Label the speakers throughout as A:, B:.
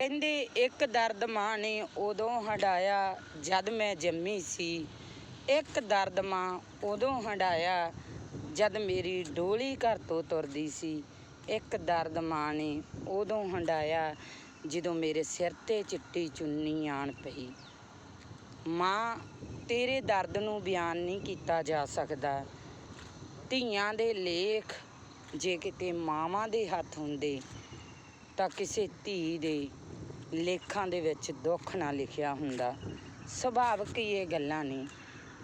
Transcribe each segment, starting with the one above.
A: ਕਹਿੰਦੇ ਇੱਕ ਦਰਦ ਮਾਂ ਨੇ ਉਦੋਂ ਹੰਡਾਇਆ ਜਦ ਮੈਂ ਜੰਮੀ ਸੀ। ਇੱਕ ਦਰਦ ਮਾਂ ਉਦੋਂ ਹੰਡਾਇਆ ਜਦ ਮੇਰੀ ਡੋਲੀ ਘਰ ਤੋਂ ਤੁਰਦੀ ਸੀ। ਇੱਕ ਦਰਦ ਮਾਂ ਨੇ ਉਦੋਂ ਹੰਡਾਇਆ ਜਦੋਂ ਮੇਰੇ ਸਿਰ ਤੇ ਚਿੱਟੀ ਚੁੰਨੀ ਆਣ ਪਈ। ਮਾਂ, ਤੇਰੇ ਦਰਦ ਨੂੰ ਬਿਆਨ ਨਹੀਂ ਕੀਤਾ ਜਾ ਸਕਦਾ। ਧੀਆਂ ਦੇ ਲੇਖ ਜੇ ਕਿਤੇ ਮਾਵਾਂ ਦੇ ਹੱਥ ਹੁੰਦੇ ਤਾਂ ਕਿਸੇ ਧੀ ਦੇ ਲੇਖਾਂ ਦੇ ਵਿੱਚ ਦੁੱਖ ਨਾ ਲਿਖਿਆ ਹੁੰਦਾ। ਸੁਭਾਵਿਕ ਹੀ ਇਹ ਗੱਲਾਂ ਨੇ?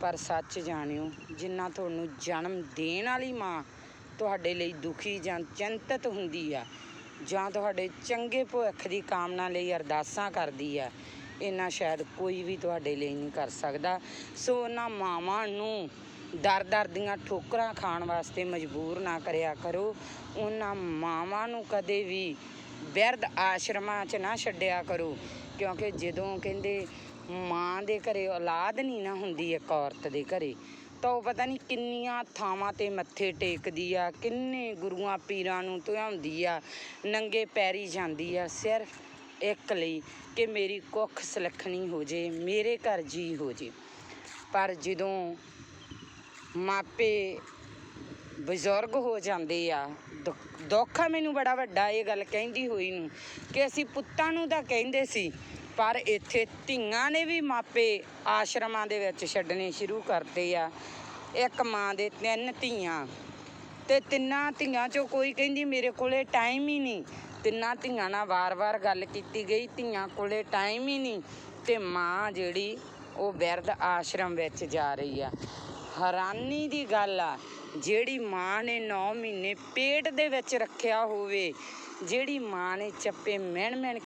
A: ਪਰ ਸੱਚ ਜਾਣਿਓ, ਜਿੰਨਾ ਤੁਹਾਨੂੰ ਜਨਮ ਦੇਣ ਵਾਲੀ ਮਾਂ ਤੁਹਾਡੇ ਲਈ ਦੁਖੀ ਜਾਂ ਚਿੰਤਤ ਹੁੰਦੀ ਆ, ਜਾਂ ਤੁਹਾਡੇ ਚੰਗੇ ਭਵਿੱਖ ਦੀ ਕਾਮਨਾ ਲਈ ਅਰਦਾਸਾਂ ਕਰਦੀ ਆ ਇੰਨਾ ਸ਼ਾਇਦ ਕੋਈ ਵੀ ਤੁਹਾਡੇ ਲਈ ਨਹੀਂ ਕਰ ਸਕਦਾ। ਸੋ ਉਹਨਾਂ ਮਾਵਾਂ ਨੂੰ ਦਰ ਦਰ ਦੀਆਂ ਠੋਕਰਾਂ ਖਾਣ ਵਾਸਤੇ ਮਜਬੂਰ ਨਾ ਕਰਿਆ ਕਰੋ। ਉਹਨਾਂ ਮਾਵਾਂ ਨੂੰ ਕਦੇ ਵੀ ਬਿਰਧ ਆਸ਼ਰਮਾਂ 'ਚ ਨਾ ਛੱਡਿਆ ਕਰੋ, ਕਿਉਂਕਿ ਜਦੋਂ ਕਹਿੰਦੇ ਮਾਂ ਦੇ ਘਰੇ ਔਲਾਦ ਨਹੀਂ ਨਾ ਹੁੰਦੀ ਇੱਕ ਔਰਤ ਦੇ ਘਰੇ, ਤਾਂ ਉਹ ਪਤਾ ਨਹੀਂ ਕਿੰਨੀਆਂ ਥਾਵਾਂ ਤੇ ਮੱਥੇ ਟੇਕਦੀ ਆ, ਕਿੰਨੇ ਗੁਰੂਆਂ ਪੀਰਾਂ ਨੂੰ ਧਿਆਉਂਦੀ ਆ, ਨੰਗੇ ਪੈਰੀ ਜਾਂਦੀ ਆ, ਸਿਰਫ ਇੱਕ ਲਈ ਕਿ ਮੇਰੀ ਕੁੱਖ ਸੁਲੱਖਣੀ ਹੋ ਜੇ, ਮੇਰੇ ਘਰ ਜੀ ਹੋ ਜੇ। ਪਰ ਜਦੋਂ ਮਾਪੇ ਬਜ਼ੁਰਗ ਹੋ ਜਾਂਦੇ ਆ ਦੁੱਖ- ਦੁੱਖ ਆ ਮੈਨੂੰ ਬੜਾ ਵੱਡਾ, ਇਹ ਗੱਲ ਕਹਿੰਦੀ ਹੋਈ ਨੂੰ ਕਿ ਅਸੀਂ ਪੁੱਤਾਂ ਨੂੰ ਤਾਂ ਕਹਿੰਦੇ ਸੀ, ਪਰ ਇੱਥੇ ਧੀਆਂ ਨੇ ਵੀ ਮਾਪੇ ਆਸ਼ਰਮਾਂ ਦੇ ਵਿੱਚ ਛੱਡਣੇ ਸ਼ੁਰੂ ਕਰਦੇ ਆ। ਇੱਕ ਮਾਂ ਦੇ ਤਿੰਨ ਧੀਆਂ ਤੇ ਤਿੰਨਾਂ ਧੀਆਂ ਚੋਂ ਕੋਈ ਕਹਿੰਦੀ ਮੇਰੇ ਕੋਲੇ ਟਾਈਮ ਹੀ ਨਹੀਂ। ਤਿੰਨਾਂ ਧੀਆਂ ਨਾਲ ਵਾਰ-ਵਾਰ ਗੱਲ ਕੀਤੀ ਗਈ, ਧੀਆਂ ਕੋਲੇ ਟਾਈਮ ਹੀ ਨਹੀਂ ਤੇ ਮਾਂ ਜਿਹੜੀ ਉਹ ਬਿਰਧ ਆਸ਼ਰਮ ਵਿੱਚ ਜਾ ਰਹੀ ਆ। ਹੈਰਾਨੀ ਦੀ ਗੱਲ ਆ ਜਿਹੜੀ ਮਾਂ ਨੇ 9 ਮਹੀਨੇ ਪੇਟ ਦੇ ਵਿੱਚ ਰੱਖਿਆ ਹੋਵੇ, ਜਿਹੜੀ ਮਾਂ ਨੇ ਚੱਪੇ ਮਿਣ ਮਿਣ